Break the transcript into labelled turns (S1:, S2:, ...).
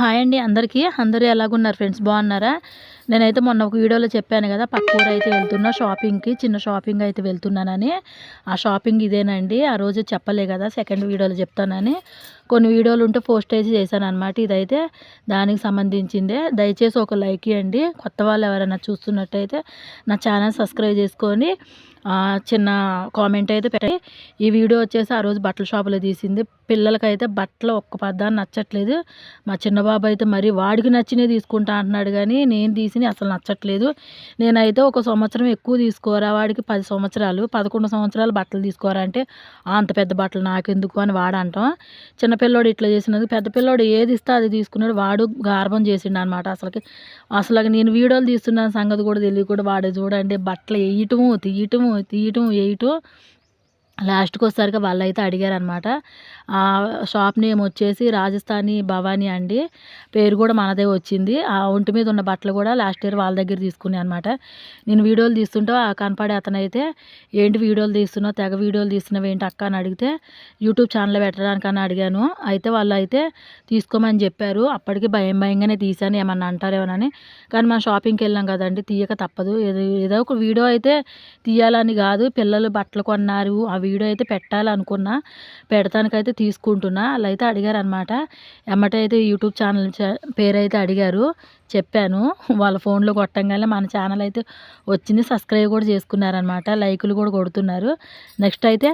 S1: Hi అండి అందరికీ. అందరూ ఎలాగున్నారు ఫ్రెండ్స్? బాగున్నారా? నేనైతే మొన్న ఒక వీడియోలో చెప్పాను కదా పక్క ఊరు అయితే వెళ్తున్నా షాపింగ్కి చిన్న షాపింగ్ అయితే వెళ్తున్నానని. ఆ షాపింగ్ ఇదేనండి. ఆ రోజు చెప్పలే కదా సెకండ్ వీడియోలో చెప్తానని. కొన్ని వీడియోలు ఉంటే పోస్ట్ అయితే చేశాను అనమాట ఇదైతే దానికి సంబంధించిందే. దయచేసి ఒక లైక్ ఇవ్వండి. కొత్త వాళ్ళు ఎవరైనా చూస్తున్నట్టయితే నా ఛానల్ సబ్స్క్రైబ్ చేసుకొని చిన్న కామెంట్ అయితే పెట్టి ఈ వీడియో వచ్చేసి ఆ రోజు బట్టల షాపులో తీసింది. పిల్లలకైతే బట్టలు ఒక్క పద్దాన్ని నచ్చట్లేదు. మా చిన్నబాబు అయితే మరి వాడికి నచ్చినవి తీసుకుంటా అంటున్నాడు కానీ నేను తీసి అసలు నచ్చట్లేదు. నేనైతే ఒక సంవత్సరం ఎక్కువ తీసుకోరా వాడికి పది సంవత్సరాలు పదకొండు సంవత్సరాలు బట్టలు తీసుకోరా అంటే అంత పెద్ద బట్టలు నాకెందుకు? అని వాడంటాం. పిల్లోడు ఇట్లా చేసినది పెద్ద పిల్లోడు ఏది ఇస్తే అది తీసుకున్నాడు. వాడు గార్భం చేసిండు అనమాట అసలుకి అసలు నేను వీడియోలు తీస్తున్న సంగతి కూడా తెలియకుండా వాడు చూడండి బట్టలు వేయటము తీయటము తీయటం వేయటం లాస్ట్కి వచ్చేసరికి వాళ్ళు అయితే అడిగారనమాట. ఆ షాప్ నేమ్ వచ్చేసి రాజస్థానీ భవానీ అండి. పేరు కూడా మనదే వచ్చింది. ఆ ఒంటి మీద ఉన్న బట్టలు కూడా లాస్ట్ ఇయర్ వాళ్ళ దగ్గర తీసుకున్నాయి అనమాట. నేను వీడియోలు తీస్తుంటే ఆ కనపడే అతనైతే ఏంటి వీడియోలు తీస్తున్నావు? తెగ వీడియోలు తీస్తున్నావు? ఏంటి అక్క? అని అడిగితే యూట్యూబ్ ఛానల్ పెట్టడానికని అడిగాను. అయితే వాళ్ళు అయితే తీసుకోమని చెప్పారు. అప్పటికి భయం భయంగానే తీసాను ఏమన్నా అంటారేమోనని కానీ మనం షాపింగ్కి వెళ్ళాం కదండి తీయక తప్పదు. ఏదో ఏదో ఒక వీడియో అయితే తీయాలని కాదు. పిల్లలు బట్టలు కొన్నారు. అవి వీడియో అయితే పెట్టాలనుకున్నా పెడతానికైతే తీసుకుంటున్నా. అలా అయితే అడిగారు అనమాట ఎమ్మట అయితే యూట్యూబ్ ఛానల్ పేరు అయితే అడిగారు. చెప్పాను. వాళ్ళ ఫోన్లో కొట్టంగానే మన ఛానల్ అయితే వచ్చింది. సబ్స్క్రైబ్ కూడా చేసుకున్నారనమాట లైకులు కూడా కొడుతున్నారు. నెక్స్ట్ అయితే